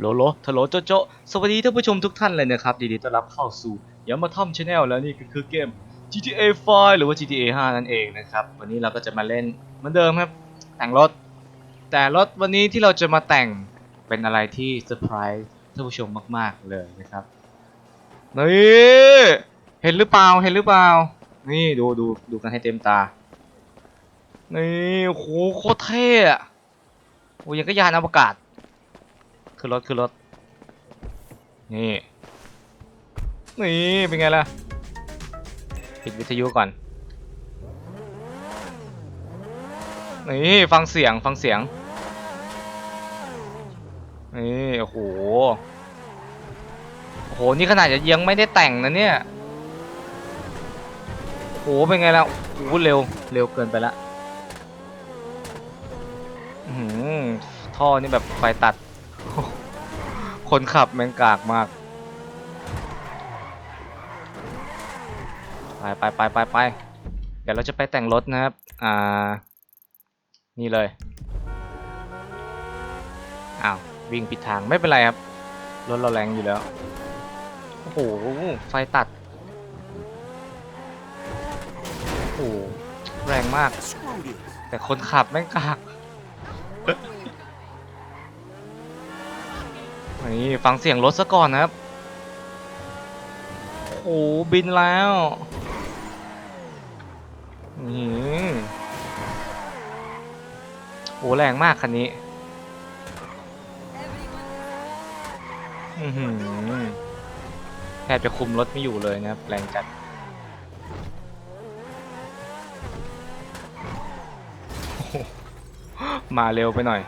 โลโลทะโลโจโจสวัสดีท่านผู้ชมทุกท่านเลยนะครับยินดีต้อนรับเข้าสู่ยามาทอมชาแนลแล้วนี่ก็คือเกม GTA 5 หรือว่า GTA 5 นั่นเองนะครับ วันนี้เราก็จะมาเล่นเหมือนเดิมครับ แต่งรถ แต่รถวันนี้ที่เราจะมาแต่งเป็นอะไรที่เซอร์ไพรส์ท่านผู้ชมมาก ๆ เลยนะครับ นี่เห็นหรือเปล่าเห็นหรือเปล่า นี่ดูดูดูกันให้เต็มตา นี่โหโคตรเท่อะโอ้ยยังก็ยานอวกาศ คือรถคือรถ นี่ นี่ เป็นไงล่ะ ปิดวิทยุก่อน นี่ ฟังเสียงฟังเสียง นี่ โอ้โห โอ้โห นี่ขนาดจะยังไม่ได้แต่งนะเนี่ย โอ้โห เป็นไงล่ะโอ้โหเร็ว เร็วเกินไปละอื้อหือท่อนี่แบบไฟตัด คนขับแมงกากมาก ไปไปไปไปไปเดี๋ยวเราจะไปแต่งรถนะครับ อ่า นี่เลย อ้าว วิ่งผิดทางไม่เป็นไรครับ รถเราแรงอยู่แล้ว โอ้โห ไฟตัด โอ้โห แรงมาก แต่คนขับแม่งกาก นี่ฟังเสียงรถซะก่อนนะครับ โอ้โหบินแล้วนี่โอ้แรงมากคันนี้ อือหือแทบจะคุมรถไม่อยู่เลยนะครับ แรงจัดมาเร็วไปหน่อย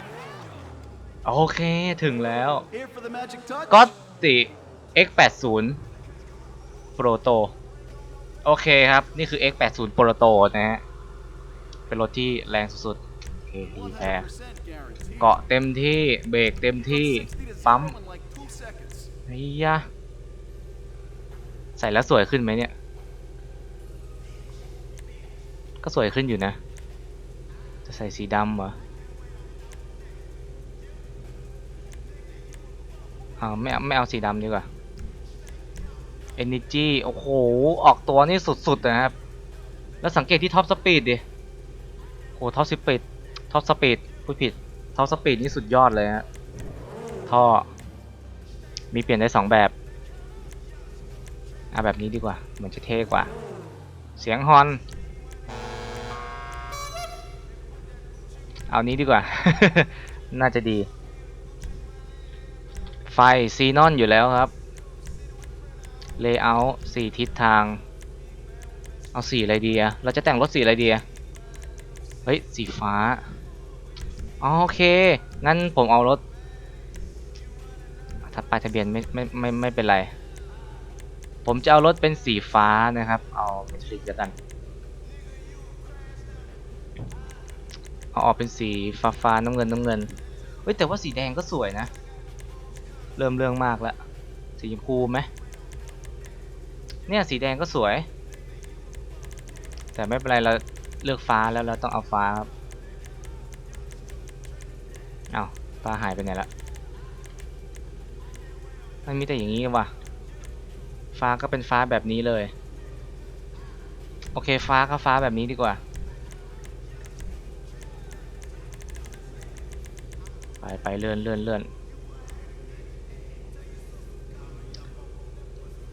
โอเคถึงแล้ว Here for the magic touch. ก็ติ X80 Proto โอเคครับ นี่คือ X80 Proto นะฮะ เป็นรถที่แรงสุดๆโอเคดีแพ้100% guaranteed. เกาะเต็มที่เบรกเต็มที่60 to ปั๊ม zero in like two seconds. ไอ้ยะใส่แล้วสวยขึ้นไหมเนี่ย ก็สวยขึ้นอยู่นะ จะใส่สีดำเหรอ เอาไม่เอาไม่เอาสีดำดีกว่า Energy โอ้โห ออกตัวนี่สุดๆนะครับ แล้วสังเกตที่ท็อปสปีดดิโหท็อปสปีดท็อปสปีดพูดผิดท็อปสปีดนี่สุดยอดเลยฮะท่อ มีเปลี่ยนได้สองแบบเอาแบบนี้ดีกว่า เหมือนจะเท่กว่า เสียงฮอน เอานี้ดีกว่า น่าจะดี ไฟซีนอนอยู่แล้วครับ เลเยอร์สี่ทิศทาง เอาสีอะไรดีอะเราจะแต่งรถสีอะไรดีอะเฮ้ย สีฟ้าอ๋อโอเค งั้นผมเอารถถ้าป้ายทะเบียนไม่ไม่ไม่ไม่เป็นไร ผมจะเอารถเป็นสีฟ้านะครับ เอาเมทริกกัน เอาออกเป็นสีฟ้าฟ้าน้ำเงินน้ำเงิน เฮ้ยแต่ว่าสีแดงก็สวยนะ เริ่มเรื่องมากแล้วสีชมพูไหมเนี่ยสีแดงก็สวย แต่ไม่เป็นไรเราเลือกฟ้าแล้วเราต้องเอาฟ้าครับเอาฟ้าหายไปไหนละมันมีแต่อย่างนี้ว่ะ ฟ้าก็เป็นฟ้าแบบนี้เลย โอเคฟ้าก็ฟ้าแบบนี้ดีกว่า ไปไปเลื่อนเลื่อนเลื่อน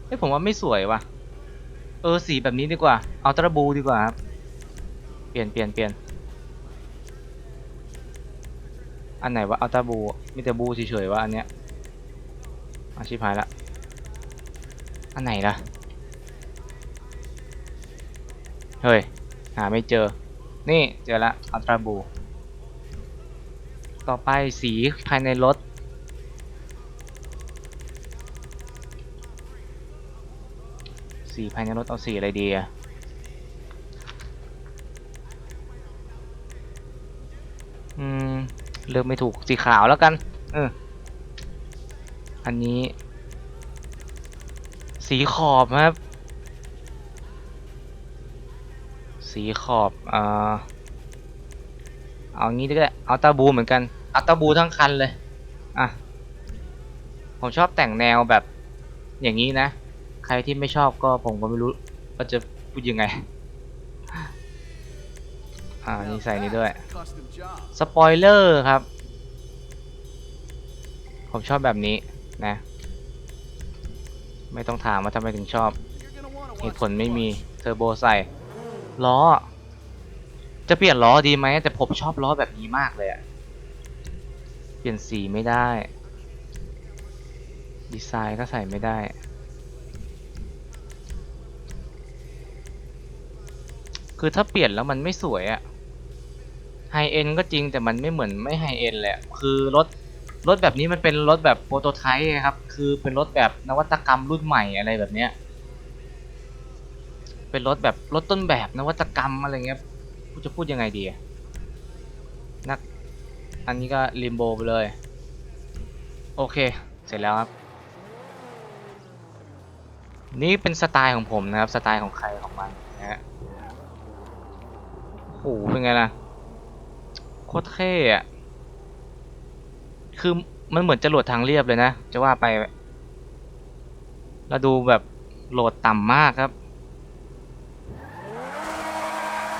เฮ้ยผมว่าไม่สวยว่ะ เออสีแบบนี้ดีกว่า เอาตะบูดีกว่าครับ เปลี่ยนเปลี่ยนเปลี่ยน อันไหนวะ เอาตะบู มีแต่บูเฉยๆว่าอันเนี้ยอาชิพหายละ อันไหนล่ะ เฮ้ย หาไม่เจอ นี่เจอละ อัลตราบู ต่อไปสีภายในรถ สีภายในรถเอาสีอะไรดีอะอืม เลือกไม่ถูกสีขาวแล้วกัน เออ อันนี้ สีขอบครับ สีขอบเอ่อเอางี้ก็ได้เอาตาบูเหมือนกันเอาตาบูทั้งคันเลย อะ ผมชอบแต่งแนวแบบอย่างนี้นะ ใครที่ไม่ชอบก็ผมก็ไม่รู้ว่าจะพูดยังไง อ่า Now นี่ใส่นี้ด้วย that's Custom job. สปอยเลอร์ครับ ผมชอบแบบนี้นะ ไม่ต้องถามว่าทำไมถึงชอบ You're gonna wanna เห watch ตุผล the ไม่มี flush. เทอร์โบใส่ล้อ จะเปลี่ยนล้อดีไหมแต่ผมชอบล้อแบบนี้มากเลยอะเปลี่ยนสีไม่ได้ ดีไซน์ก็ใส่ไม่ได้ คือถ้าเปลี่ยนแล้วมันไม่สวยอะไฮเอ็นก็จริงแต่มันไม่เหมือนไม่ไฮเอ็นเละ คือรถรถแบบนี้มันเป็นรถแบบโปรโตไทป์ครับ คือเป็นรถแบบนวัตกรรมรุ่นใหม่อะไรแบบเนี้ย เป็นรถแบบรถต้นแบบนวัตกรรมอะไรเงี้ยพูจะพูดยังไงดีอะนัก อันนี้ก็ริมโบไปเลย โอเค เสร็จแล้วครับ นี่เป็นสไตล์ของผมนะครับ สไตล์ของใครของมันนะฮะ โอ้โหเป็นไงล่ะ โคตรเท่อะคือมันเหมือนจรวดทางเรียบเลยนะ จะว่าไปแล้วดูแบบโหลดต่ำมากครับ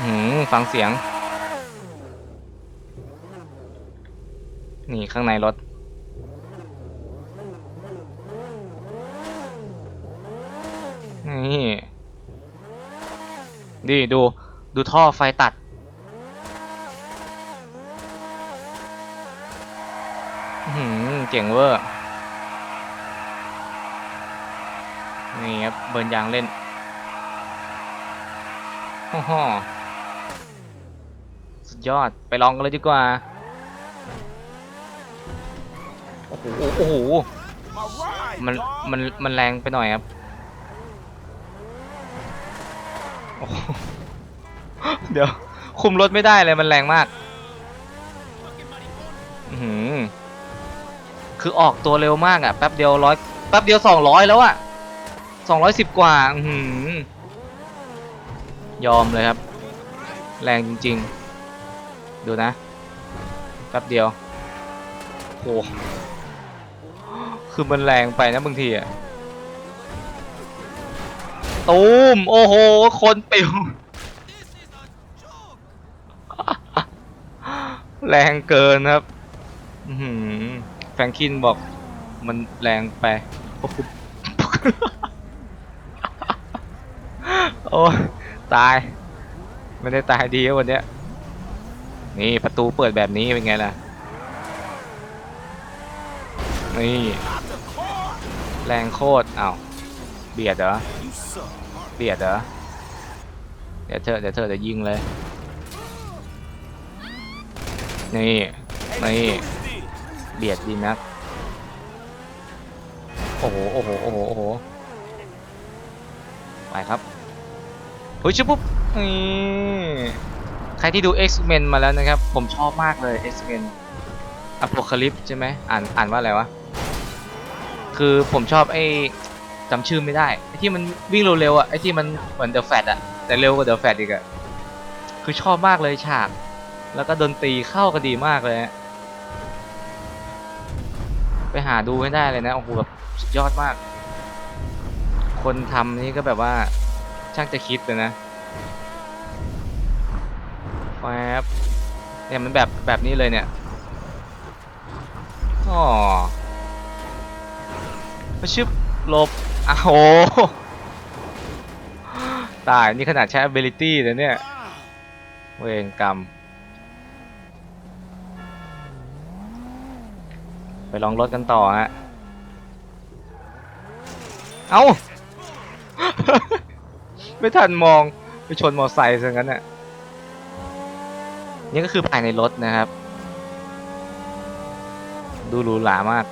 หืมฟังเสียง นี่ข้างในรถ นี่ ดีดู ดูท่อไฟตัด อื้อหือ เจ๋งเวอร์นี่ครับเบิร์นยางเล่นโอ้โหสุดยอดไปลองกันเลยดีกว่า โอ้โหโอ้โหมันมันมันแรงไปหน่อยครับเดี๋ยว คุมรถไม่ได้เลยมันแรงมาก อือหือ คือออกตัวเร็วมากอะแป๊บเดียวร้อยแป๊บเดียวสองร้อยแล้วอะสองร้อยสิบกว่าอือหือยอมเลยครับ แรงจริง ๆ ดูนะแป๊บเดียวโอ้คือมันแรงไปนะบางทีอะตูมโอ้โห คนปิวแรงเกินครับ อื้อหือแฟรงคินบอกมันแรงไป โอ้ตาย ไม่ได้ตายดีวันเนี้ย นี่ประตูเปิดแบบนี้เป็นไงล่ะ นี่ แรงโคตรเอ้าเบียดเหรอ เบียดเหรอ เดี๋ยวเธอเดี๋ยวเธอจะยิงเลย นี่ นี่ เบียดดีนักโอ้โห โอ้โห โอ้โห โอ้โห ไปครับเฮ้ยชิบปุ๊บนี่ใครที่ดู X-Men มาแล้วนะครับ ผมชอบมากเลย X-Men Apocalypse ใช่ไหมอ่านอ่านว่าอะไรวะ คือผมชอบไอ้จำชื่อไม่ได้ ไอ้ที่มันวิ่งเร็วๆอะ ไอ้ที่มันเหมือนเดอะแฟตอะ แต่เร็วกว่าเดอะแฟตอีกอะ คือชอบมากเลยฉาก แล้วก็ดนตรีเข้ากันดีมากเลยฮะไป หาดูให้ได้เลยนะโอ้โหแบบสุดยอดมาก คนทำนี่ก็แบบว่า ช่างจะคิดเลยนะแฟบเนี่ยมันแบบแบบนี้เลยเนี่ยอ๋อมาชึบหลบอ้าวโหตาย นี่ขนาดใช้ ability เลยเนี่ย เวรกรรม ไปลองรถกันต่อฮะ เอาไม่ทันมองไปชนมอไซค์ซะงั้นน่ะ นี่ก็คือภายในรถนะครับ ดูหรูหรามาก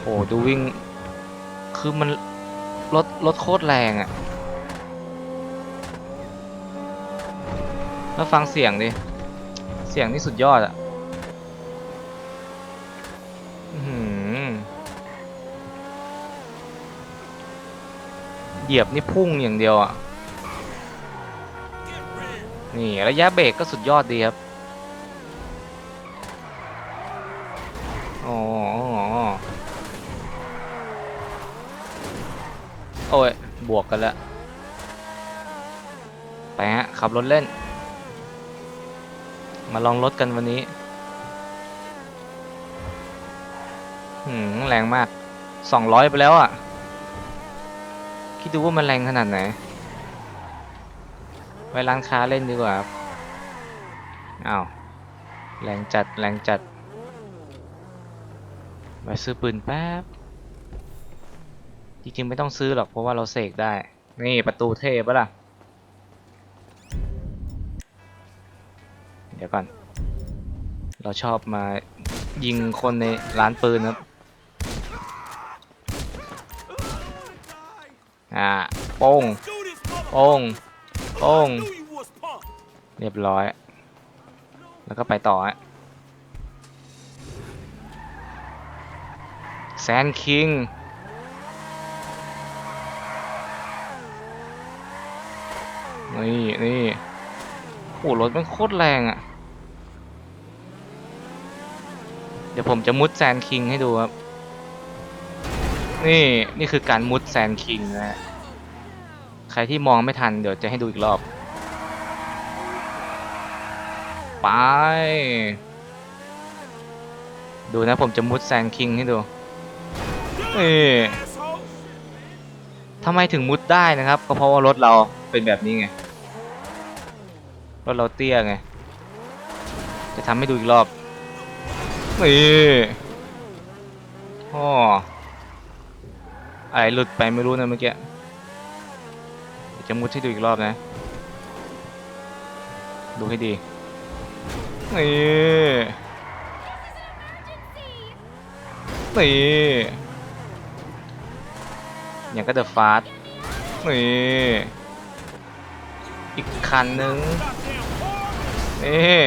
โอ้ดูวิ่ง คือมันรถรถโคตรแรงอะ่ะ แล้วฟังเสียงดิ เสียงนี่สุดยอดอะอื้ เหยียบนี่พุ่งอย่างเดียวอะ นี่ระยะเบรกก็สุดยอดดีครับโอ้โอ้ย บวกกันแล้ว ไปฮะ ขับรถเล่น มาลองรถกันวันนี้หือแรงมาก 200 ไปแล้วอะ คิดดูว่ามันแรงขนาดไหนไปร้านค้าเล่นดีกว่าครับอ้าวแรงจัดแรงจัดไปซื้อปืนแป๊บ จริงๆไม่ต้องซื้อหรอกเพราะว่าเราเสกได้ นี่ประตูเทปะล่ะ เดี๋ยวก่อน เราชอบมายิงคนในร้านปืนครับ อ่าโป้งโป้งโป้งเรียบร้อย แล้วก็ไปต่อฮะแซนคิงนี่นี่โอ้รถมันโคตรแรงอะ่ะ เดี๋ยวผมจะมุดแซนคิงให้ดูครับ นี่ นี่คือการมุดแซนคิงนะฮะ รที่มองไม่ทันเดี๋ยวจะให้ดูอีกรอบ ไป ดูนะผมจะมุดแซนคิงให้ดูนี่ทำไมถึงมุดได้นะครับ ก็เพราะว่ารถเราเป็นแบบนี้ไง รถเราเตี้ยไง จะทำให้ดูอีกรอบ นี่อ๋ออะไรหลุดไปไม่รู้นะเมื่อกี้ จะมุดให้ดูอีกรอบนะ ดูให้ดี นี่ นี่ อย่างก็เดอะฟาสนี่ อีกคันนึง นี่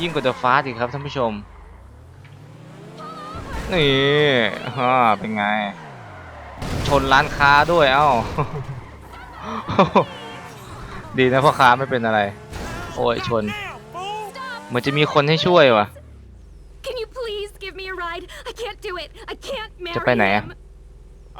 ยิ่งกว่าเดอะฟาสอีกครับท่านผู้ชม นี่ฮ่าเป็นไง ชนร้านค้าด้วยเอ้า ดีนะพ่อค้าไม่เป็นอะไร โอ้ยชน Damn, fool. เหมือนจะมีคนให้ช่วยว่ะ Can you please give me a ride? I can't do it. I can't marry จะไปไหนอะ him.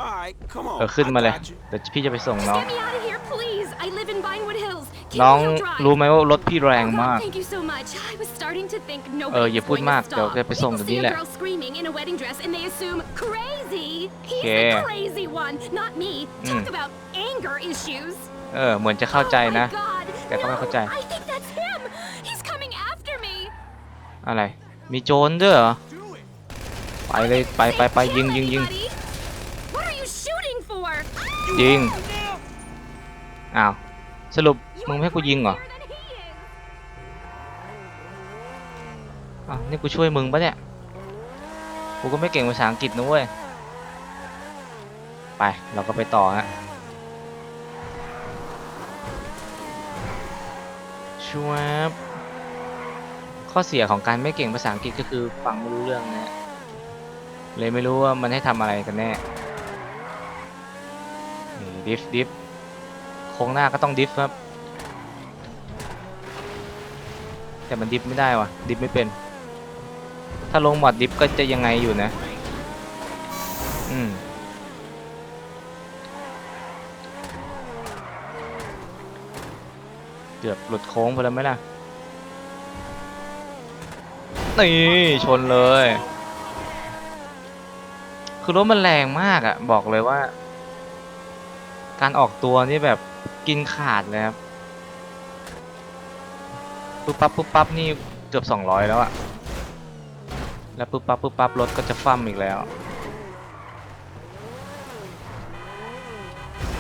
All right, come on. เออขึ้นมาเลย I got you. เดี๋ยวพี่จะไปส่ง Just น้อง get me out of here, please. I live in Vinewood Hills. น้อง Can't drive. รู้ไหมว่ารถพี่แรง Oh, God, มาก Thank you so much. I was starting to think เอ nobody ออย่า was พูด going มาก to เดี๋ยว stop. จะไปส่ง People เดี๋ยวนี้ see แห a ละ girl screaming in a wedding dress and they assume crazy. He's Okay. the crazy one, not me. Talk Mm. about anger issues. เออเหมือนจะเข้าใจ Oh my นะ God. แต่ก็ไม่เข้าใจ No, I think that's him. He's coming after me. อะไร มีโจรด้วยเหรอ Do it. ไปเลยไปไปไป Say, ยิง kill ยิงยิง anybody. What are you shooting for? You Ding. hungry now? อ้าว สรุป You มึงไม่ให้กูยิงเหรออ้าวนี่กูช่วยมึงปะเนี่ย กูก็ไม่เก่งภาษาอังกฤษนะเว้ย ไป เราก็ไปต่อฮะ ชวบข้อเสียของการไม่เก่งภาษาอังกฤษก็คือฟังไม่รู้เรื่องนะฮะเลยไม่รู้ว่ามันให้ทำอะไรกันแน่ นี่ดิฟดิฟโค้งหน้าก็ต้องดิฟครับ แต่มันดิฟไม่ได้วะดิฟไม่เป็น ถ้าลงหมอดดิฟก็จะยังไงอยู่นะ อืมเกือบหลุดโค้งไปแล้วไหมล่ะ นี่ชนเลย คือรถมันแรงมากอะบอกเลยว่า การออกตัวนี่แบบกินขาดเลยครับ ปุ๊บปั๊บปุ๊บปั๊บนี่เกือบ 200 แล้วอะแล้วปุ๊บปั๊บปุ๊บปั๊บรถก็จะฟั่มอีกแล้ว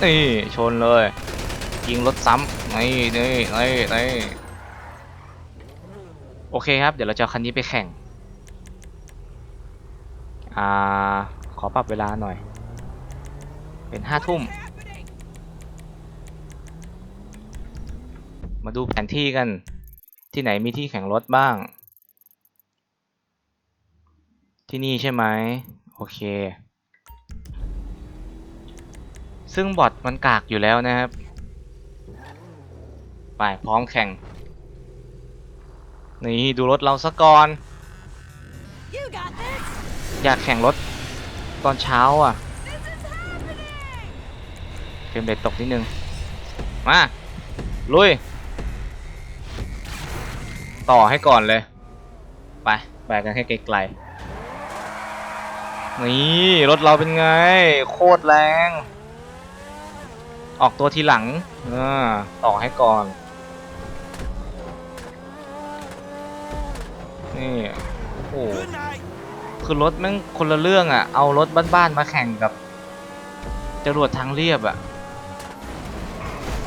นี่ชนเลยยิงรถซ้ำนี่นี่นี่นี่โอเคครับ เดี๋ยวเราจะคันนี้ไปแข่ง อ่า ขอปรับเวลาหน่อย เป็นห้าทุ่ม มาดูแผนที่กัน ที่ไหนมีที่แข่งรถบ้าง ที่นี่ใช่ไหมโอเค ซึ่งบอทมันกากอยู่แล้วนะครับ ไปพร้อมแข่ง นี่ดูรถเราซะก่อน You got this. อยากแข่งรถตอนเช้าอะ This is happening. เฟรมเรทตกนิดนึง มา ลุย ต่อให้ก่อนเลย ไปไปกันให้ไกลๆนี่รถเราเป็นไง โคตรแรง ออกตัวทีหลังอ่าต่อให้ก่อน นี่โอ้โห Good night. คือรถแม่งคนละเรื่องอะ เอารถบ้านๆมาแข่งกับจรวดทางเรียบอะ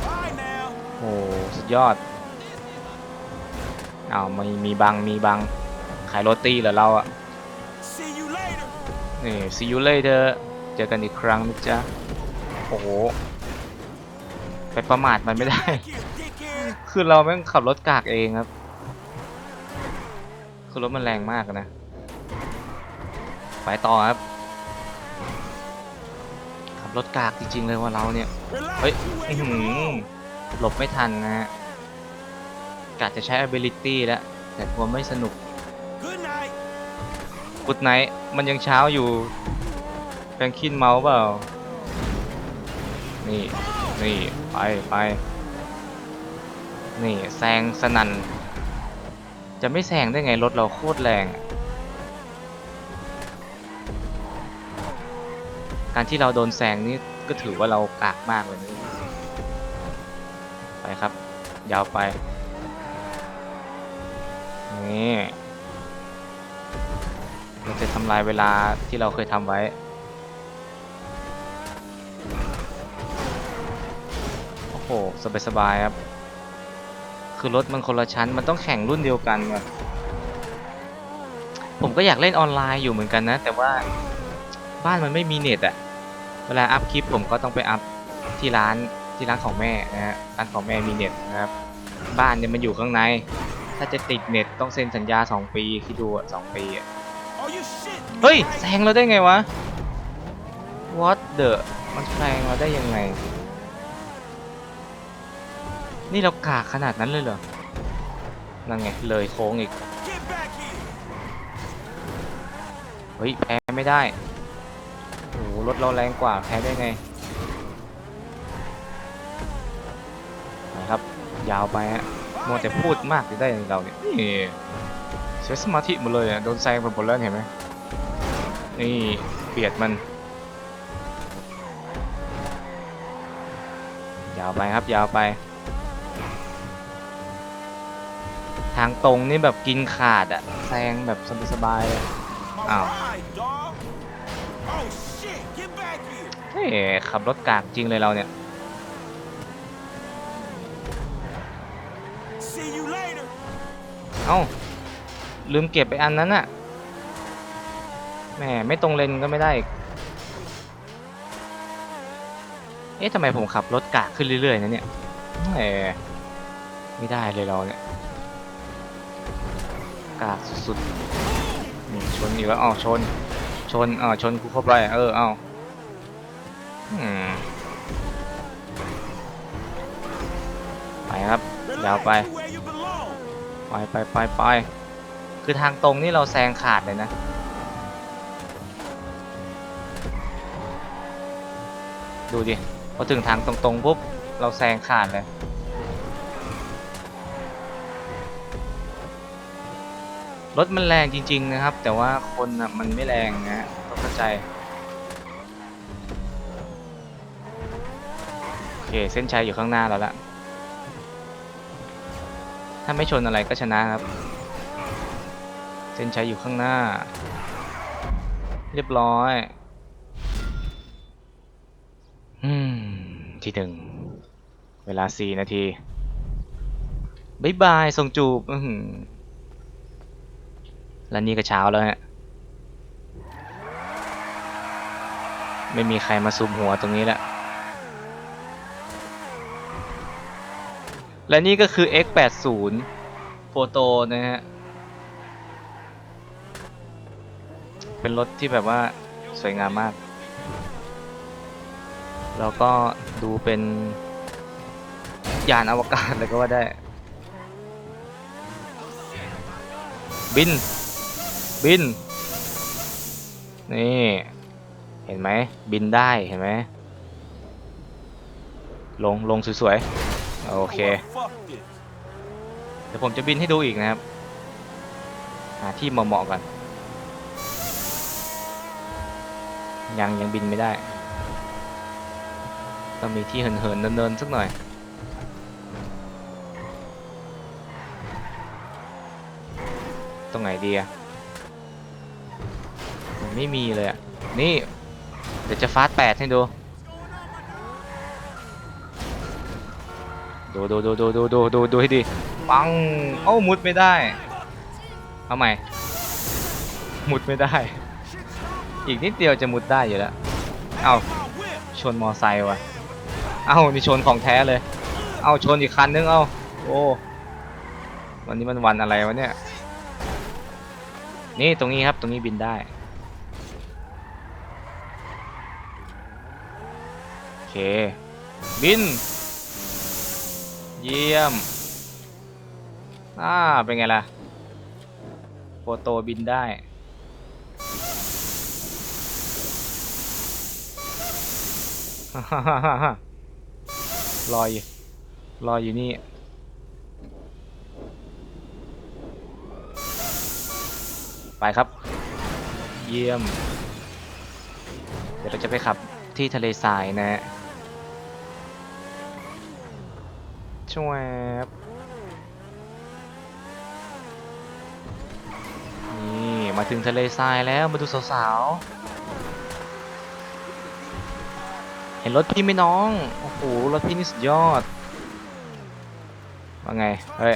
Bye now. โอ้โหสุดยอด อ้าวมีมีบังมีบังขายโรตีเหรอเราอะ See you later. นี่ see you later เจอกันอีกครั้งนะจ๊ะโอ้โหไปประมาทมันไม่ได้ Back here, dickhead. คือเราแม่งขับรถกากเองครับ คือรถมันแรงมากอะนะ ไปต่อครับ ขับรถกากจริงๆเลยว่าเราเนี่ย Relax. เฮ้ย You อื้อ where you หือ belong. หลบไม่ทันนะฮะ กะจะใช้ ability แล้ว แต่กลัวไม่สนุก Good night. กุดไนท์มันยังเช้าอยู่แฟงคินเมาเปล่า นี่ นี่ ไปไปนี่แซงสนัน จะไม่แซงได้ไงรถเราโคตรแรง การที่เราโดนแซงนี่ก็ถือว่าเรากากมากเลยนะไปครับ ยาวไป นี่เราจะทำลายเวลาที่เราเคยทำไว้ โอ้โห สบายๆครับ คือรถมันคนละชั้น มันต้องแข่งรุ่นเดียวกันว่ะผมก็อยากเล่นออนไลน์อยู่เหมือนกันนะ แต่ว่าบ้านมันไม่มีเน็ตอะเวลาอัพคลิปผมก็ต้องไปอัพที่ร้านที่ร้านของแม่นะฮะ ร้านของแม่มีเน็ตนะครับ บ้านเนี่ยมันอยู่ข้างใน ถ้าจะติดเน็ตต้องเซ็นสัญญา 2 ปีคิดดูอะ2ปีอะ Oh, you shit. เฮ้ย Right. แซงเราได้ไงวะ What the มันแซงเราได้ยังไง นี่เรากากขนาดนั้นเลยเหรอ นั่นไงเลยโค้งอีก Get back here. เฮ้ยแพ้ไม่ได้โอ้โหรถเราแรงกว่าแพ้ได้ไงนะครับ ยาวไปฮะ มัวแต่พูดมากจะได้เราเนี่ยนี่เสียสมาธิหมดเลยอะโดนแซงไปหมดแล้วเห็นไหมนี่เบียดมัน ยาวไปครับยาวไป ทางตรงนี่แบบกินขาดอะแซงแบบสบายๆเลย All Ow. right, dog. Oh shit. Get back here. เฮ้ยขับรถกากจริงเลยเราเนี่ย เอ้าลืมเก็บไปอันนั้นอะแหมไม่ตรงเลนก็ไม่ได้อีกเอ๊ะทำไมผมขับรถกากขึ้นเรื่อยๆนะเนี่ยแหมไม่ได้เลยเราเนี่ยกากสุดๆนี่ชนอีกแล้วอ้าชน ชนอ้าชนกูเข้าไปเออเอ้าไปครับยาวไป ไปไปไปไปคือทางตรงนี่เราแซงขาดเลยนะ ดูดิ พอถึงทางตรงๆปุ๊บ เราแซงขาดเลย รถมันแรงจริง ๆ นะครับ แต่ว่าคนน่ะมันไม่แรงนะต้องเข้าใจ โอเค เส้นชัยอยู่ข้างหน้าเราละ ถ้าไม่ชนอะไรก็ชนะครับ เส้นชัยอยู่ข้างหน้า เรียบร้อยอืมที่หนึ่ง เวลาสี่นาทีบายบายส่งจูบแล้วนี่ก็เช้าแล้วฮะ ไม่มีใครมาซูมหัวตรงนี้แล้ว และนี่ก็คือ X80 โฟโตนะฮะ เป็นรถที่แบบว่าสวยงามมาก แล้วก็ดูเป็น ยานอวกาศเลยก็ว่าได้ บิน บิน นี่ เห็นไหม บินได้เห็นไหม ลง ลงสวยๆ โอเค เดี๋ยวผมจะบินให้ดูอีกนะครับ หาที่เหมาะๆก่อน ยังยังบินไม่ได้ ต้องมีที่เหินๆเนินๆสักหน่อย ตรงไหนดีอะไม่มีเลยอะนี่ เดี๋ยวจะฟาสแปดให้ดู ดูดูดูดูดูดูดูดูให้ดีปังเอ้ามุดไม่ได้เอาใหม่มุดไม่ได้ อีกนิดเดียวจะมุดได้อยู่แล้วเอ้าชนมอไซค์ว่ะเอ้านี่ชนของแท้เลย เอ้าชนอีกคันนึงเอ้าโอ้วันนี้มันวันอะไรวะเนี่ยนี่ตรงนี้ครับตรงนี้บินได้โอเคบิน เยี่ยม อ่า เป็นไงล่ะ โฟโตบินได้ ลอยอยู่ลอยอยู่นี่ ไปครับ เยี่ยม เดี๋ยวเราจะไปขับที่ทะเลทรายนะฮะ ชวบนี่มาถึงทะเลทรายแล้วมาดูสาวๆ เห็นรถพี่ไหมน้อง โอ้โห รถพี่นี่สุดยอด ว่าไง เฮ้ย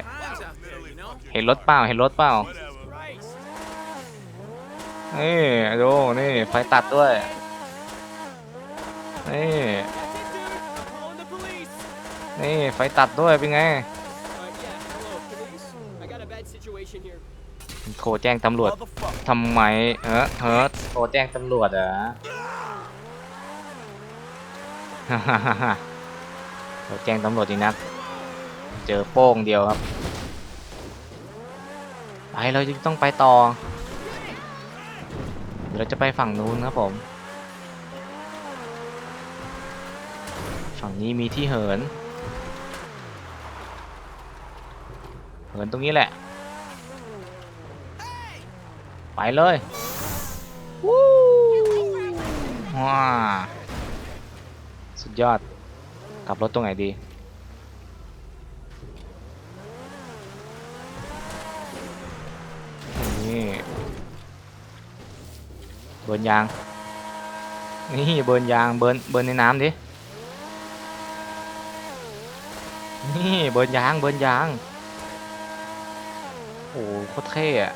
เห็นรถเปล่า เห็นรถเปล่า นี่ดูนี่ ไฟตัดด้วย นี่ นี่ ไฟตัดด้วยเป็นไง Uh, yeah, hello, police. I got a bad situation here. โทรแจ้งตำรวจ Motherfucker. ทำไมเออเฮ้อโทรแจ้งตำรวจเหรอฮ่าฮ่าฮ่าฮ่าโทรแจ้งตำรวจอีกนักเจอโป้งเดียวครับไปเราจึงต้องไปต่อเดี๋ยวเราจะไปฝั่งนู้นครับผม ฝั่งนี้มีที่เหิน เหินตรงนี้แหละ ไปเลยวู้ว้าสุดยอด กลับรถตรงไหนดี นี่เบิร์นยาง นี่เบิร์นยาง เบิร์นเบิร์นในน้ำดิ นี่เบิร์นยาง เบิร์นยางโอ้โหโคตรเท่อะ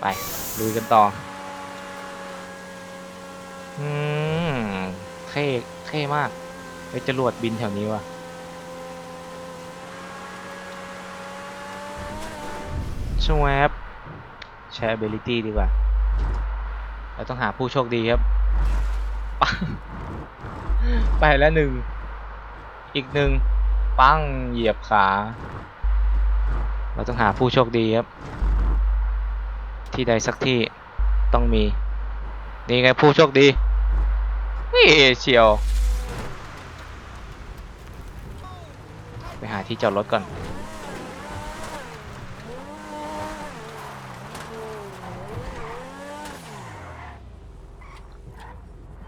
ไปลุยกันต่อ อืม เท่ เท่มากไปจรวดบินแถวนี้ว่ะชวบแชร์ ability ดีกว่า เราต้องหาผู้โชคดีครับปังไปแล้วหนึ่ง อีกหนึ่ง ปังเหยียบขา เราต้องหาผู้โชคดีครับ ที่ใดสักที่ต้องมี นี่ไงผู้โชคดี นี่เชียว ไปหาที่จอดรถก่อน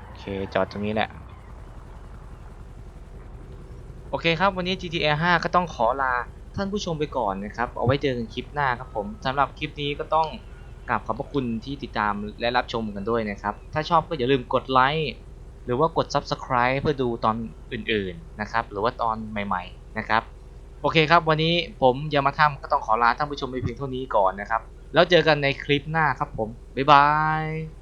โอเค จอดตรงนี้แหละโอเคครับ วันนี้ GTA 5ก็ต้องขอลา ท่านผู้ชมไปก่อนนะครับ เอาไว้เจอกันคลิปหน้าครับผมสำหรับคลิปนี้ก็ต้องกราบขอบพระคุณที่ติดตามและรับชมกันด้วยนะครับ ถ้าชอบก็อย่าลืมกดไลค์หรือว่ากด Subscribe เพื่อดูตอนอื่นๆนะครับ หรือว่าตอนใหม่ ๆนะครับ โอเคครับ วันนี้ผมยามาทำก็ต้องขอลาท่านผู้ชมไปเพียงเท่านี้ก่อนนะครับ แล้วเจอกันในคลิปหน้าครับผม บ๊ายบาย